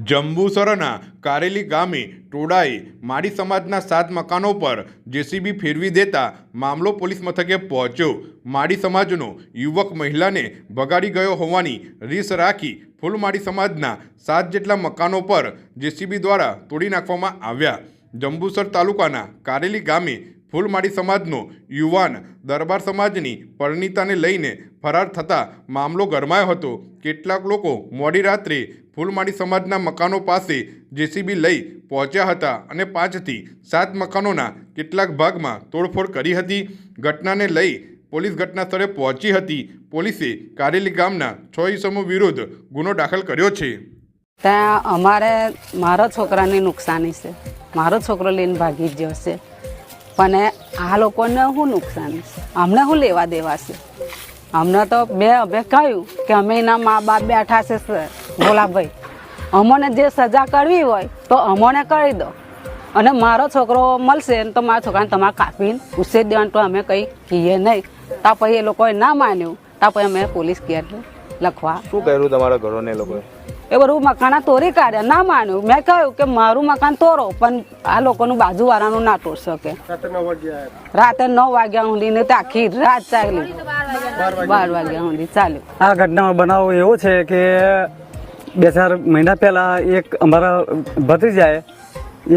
જંબુસરના કારેલી ગામે ટોળાએ માળી સમાજના સાત મકાનો પર જેસીબી ફેરવી દેતા મામલો પોલીસ મથકે પહોંચ્યો. માળી સમાજનો યુવક મહિલાને ભગાડી ગયો હોવાની રીસ રાખી ફૂલમાળી સમાજના સાત જેટલા મકાનો પર જેસીબી દ્વારા તોડી નાખવામાં આવ્યા. જંબુસર તાલુકાના કારેલી ગામે ફૂલમાળી સમાજનો યુવાન દરબાર સમાજની પરિણીતાને લઈને ફરાર થતા મામલો ગરમાયો હતો. કેટલાક લોકો મોડી રાત્રે ફૂલમાળી સમાજના મકાનો પાસે જેસીબી લઈ પહોંચ્યા હતા અને પાંચથી સાત મકાનોના કેટલાક ભાગમાં તોડફોડ કરી હતી. ઘટનાને લઈ પોલીસ ઘટના સ્થળે પહોંચી હતી. પોલીસે કારેલી ગામના છ ઇસમો વિરુદ્ધ ગુનો દાખલ કર્યો છે. ત્યાં અમારે મારા છોકરાની નુકસાની છે. મારો છોકરો લઈને ભાગી ગયો છે. પણ આ લોકોને શું નુકસાન? અમને શું લેવા દેવા છે અમને તો બે અભે કહ્યું કે અમે એના મા બાપ બેઠા છે ભોલાભાઈ. અમને જે સજા કરવી હોય તો અમને કરી દો. અને મારો છોકરો મળશે ને તો મારા છોકરાને તમારે કાપીને ઉછેર દેવાનું તો અમે કંઈ કહીએ નહીં. તા પછી એ લોકોએ ના માન્યું. તા પછી અમે પોલીસ કેર લખવા શું કર્યું તમારા ઘરોને લોકોએ? એ બધું મકાના તોરી કાઢ્યા. ના માન્યું. મેં કહ્યું કે મારું મકાન તોરો પણ આ લોકોનું બાજુવાળાનું ના તોડ શકે. રાતે નવ વાગ્યા સુધી ને આખી રાત ચાલી. બાર વાગ્યા સુધી ચાલ્યું આ ઘટનામાં બનાવ એવો છે કે બે ચાર મહિના પહેલાં એક અમારા ભત્રીજાએ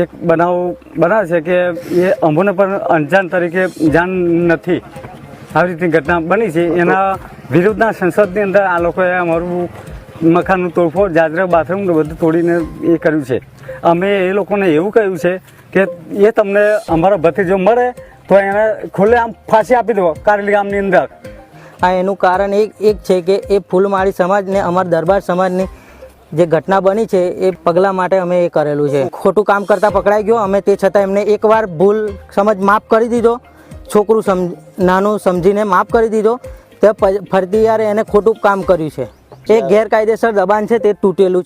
એક બનાવ બનાવે છે કે એ અંબુને પણ અંજાન તરીકે જાણ નથી. આવી રીતની ઘટના બની છે. એના વિરુદ્ધના સંસદની અંદર આ લોકોએ અમારું મકાનનું તોડફોડ જાજરા, બાથરૂમ બધું તોડીને એ કર્યું છે. અમે એ લોકોને એવું કહ્યું છે કે એ તમને અમારો ભત્રીજો મળે, તો એને ખુલ્લે આમ ફાંસી આપી દો, કારેલી ગામની અંદર. આ એનું કારણ એક એક છે કે એ ફૂલમાળી સમાજને, અમારા દરબાર સમાજની જે ઘટના બની છે, એ પગલાં માટે અમે એ કરેલું છે. ખોટું કામ કરતા પકડાઈ ગયો, અમે તે છતાં એમને એકવાર ભૂલ સમજ માફ કરી દીધો. છોકરું સમ નાનું સમજીને માફ કરી દીધો. તે ફરતી યારે એને ખોટું કામ કર્યું છે. એ ગેરકાયદેસર દબાણ છે તે તૂટેલું છે.